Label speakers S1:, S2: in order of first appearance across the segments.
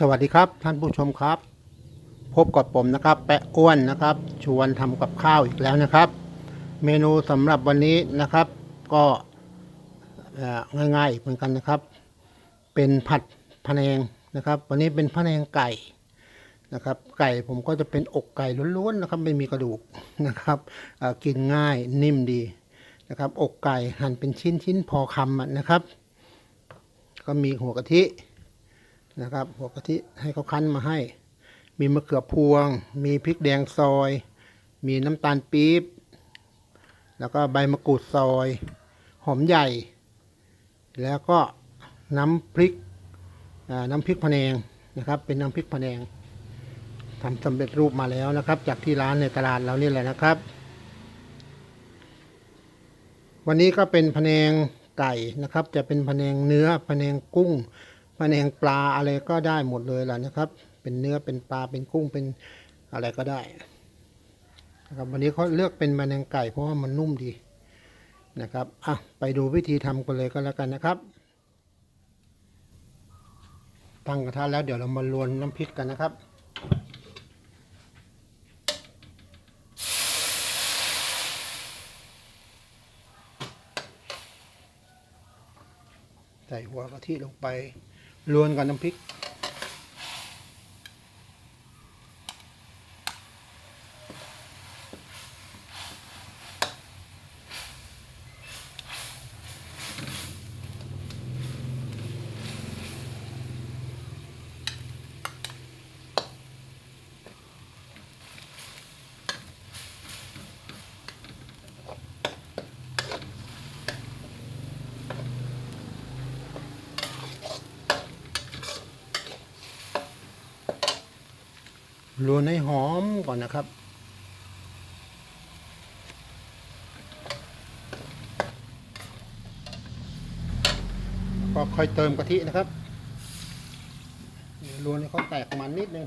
S1: สวัสดีครับท่านผู้ชมครับ พบกับผมนะครับ แปะอ้วนนะครับ ชวนทำกับข้าวอีกแล้วนะครับ เมนูสำหรับวันนี้นะครับ ก็ง่ายๆเหมือนกันนะครับ เป็นผัดพะแนงนะครับ วันนี้เป็นพะแนงไก่นะครับ ไก่ผมก็จะเป็นอกไก่ล้วนๆนะครับ ไม่มีกระดูกนะครับกินง่ายนิ่มดีนะครับ อกไก่หั่นเป็นชิ้นๆพอคำนะครับ ก็มีหัวกะทิ นะครับ หัวกะทิให้เขาคั้นมาให้ มีมะเขือพวง มีพริกแดงซอย มีน้ำตาลปี๊บ แล้วก็ใบมะกรูดซอย หอมใหญ่ แล้วก็น้ำพริกน้ำพริกพะแนงนะครับ เป็นน้ำพริกพะแนงทำสำเร็จรูปมาแล้วนะครับ จากที่ร้านในตลาดเรานี่แหละนะครับ วันนี้ก็เป็นพะแนงไก่นะครับ จะเป็นพะแนงเนื้อพะแนงกุ้ง พะแนงปลาอะไรก็ได้หมดเลยแหละนะครับ เป็นเนื้อเป็นปลาเป็นกุ้งเป็นอะไรก็ได้นะครับวันนี้เขาเลือกเป็นพะแนงไก่เพราะว่ามันนุ่มดีนะครับอะไปดูวิธีทำกันเลยก็แล้วกันนะครับ ตั้งกระทะแล้วเดี๋ยวเรามาลวนน้ำพริกกันนะครับใส่หัวกะทิลงไป รวนกับน้ำพริก รวนให้หอมก่อนนะครับ ก็ค่อยเติมกะทินะครับรวนให้เขาแตกมันนิดนึง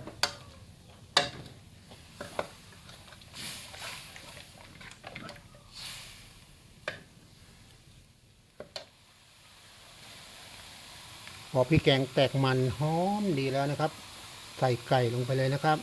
S1: พอพี่แกงแตกมันหอมดีแล้วนะครับ ใส่ไก่ลงไปเลยนะครับ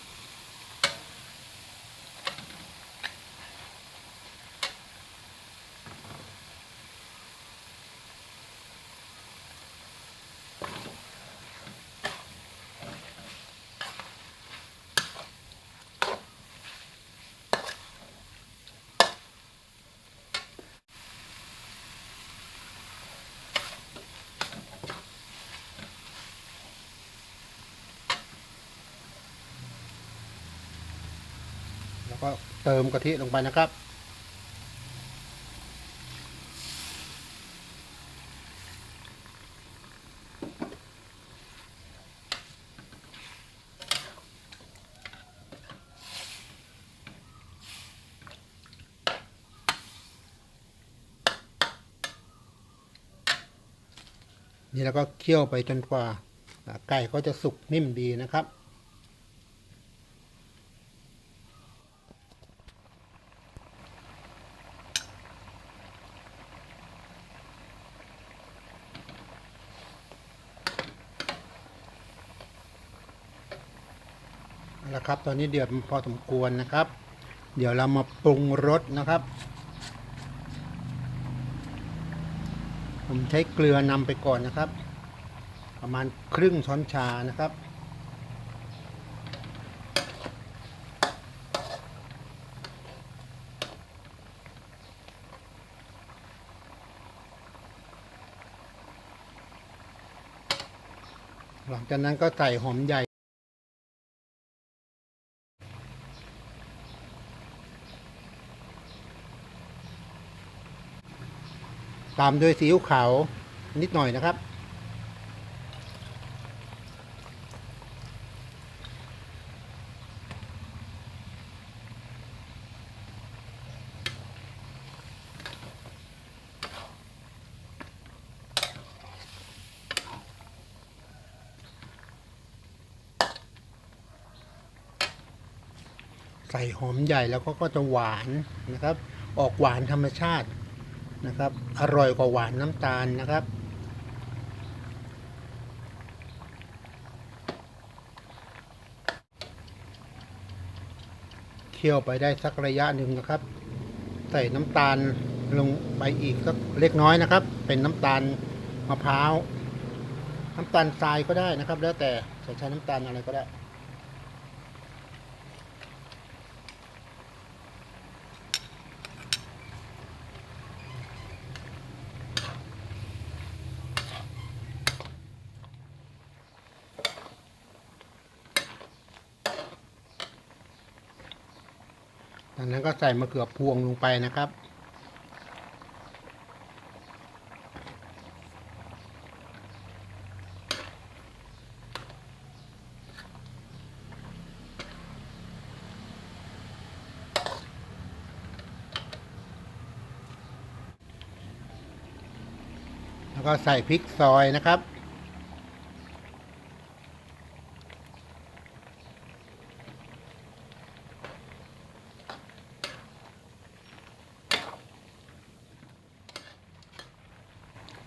S1: แล้วก็เติมกะทิลงไปนะครับ นี่แล้วก็เคี่ยวไปจนกว่าอ่าไก่ก็จะสุกนิ่มดีนะครับ เอาละครับ ตอนนี้เดือดพอสมควรนะครับ เดี๋ยวเรามาปรุงรสนะครับ ผมใช้เกลือนำไปก่อนนะครับ ประมาณครึ่งช้อนชานะครับหลังจากนั้นก็ใส่หอมใหญ่ ตามด้วยซีอิ๊วขาวนิดหน่อยนะครับ ใส่หอมใหญ่แล้วก็ก็จะหวานนะครับ ออกหวานธรรมชาติ นะครับ อร่อยกว่าหวานน้ำตาลนะครับ เคี่ยวไปได้สักระยะหนึ่งนะครับ ใส่น้ำตาลลงไปอีกก็เล็กน้อยนะครับ เป็นน้ำตาลมะพร้าวน้ำตาลทรายก็ได้นะครับ แล้วแต่จะใช้น้ำตาลอะไรก็ได้ จากนั้นก็ใส่มะเขือพวงลงไปนะครับ แล้วก็ใส่พริกซอยนะครับ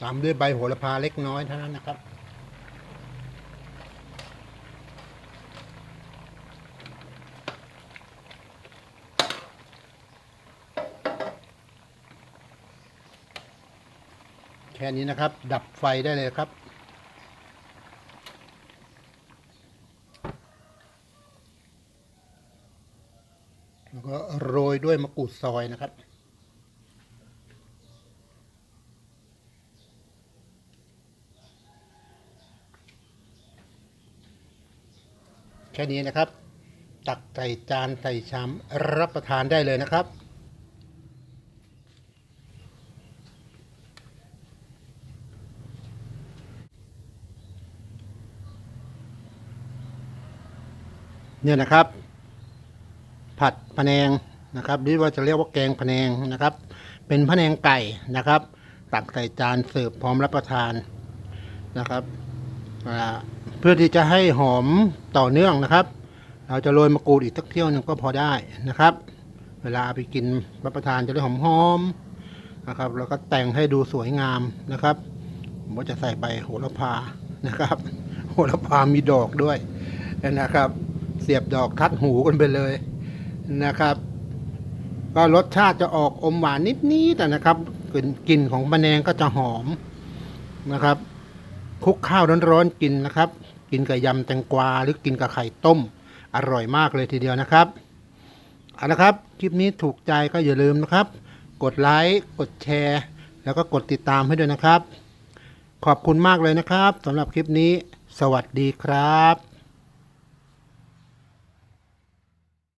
S1: ตามด้วยใบโหระพาเล็กน้อยเท่านั้นนะครับ แค่นี้นะครับ ดับไฟได้เลยครับแล้วก็โรยด้วยมะกรูดซอยนะครับ แค่นี้นะครับ ตักใส่จานใส่ชามรับประทานได้เลยนะครับ เนี่ยนะครับ ผัดพะแนงนะครับหรือว่าจะเรียกว่าแกงพะแนงนะครับ เป็นพะแนงไก่นะครับ ตักใส่จานเสิร์ฟพร้อมรับประทานนะครับ เพื่อที่จะให้หอมต่อเนื่องนะครับ เราจะโรยมะกรูดอีกสักเที่ยวหนึงก็พอได้นะครับ เวลาเอาไปกินรับประทานจะได้หอมๆนะครับ แล้วก็แต่งให้ดูสวยงามนะครับผมก็จะใส่ใบโหระพานะครับ โหระพามีดอกด้วยนะครับ เสียบดอกทัดหูกันไปเลยนะครับ ก็รสชาติจะออกอมหวานนิดๆแต่นะครับกลิ่นของมะแนงก็จะหอมนะครับ คลุกข้าวร้อนๆกินนะครับ กินกับยำแตงกวาหรือกินกับไข่ต้ม อร่อยมากเลยทีเดียวนะครับเอาละครับ คลิปนี้ถูกใจก็อย่าลืมนะครับ กดไลค์กดแชร์ แล้วก็กดติดตามให้ด้วยนะครับ ขอบคุณมากเลยนะครับสำหรับคลิปนี้ สวัสดีครับ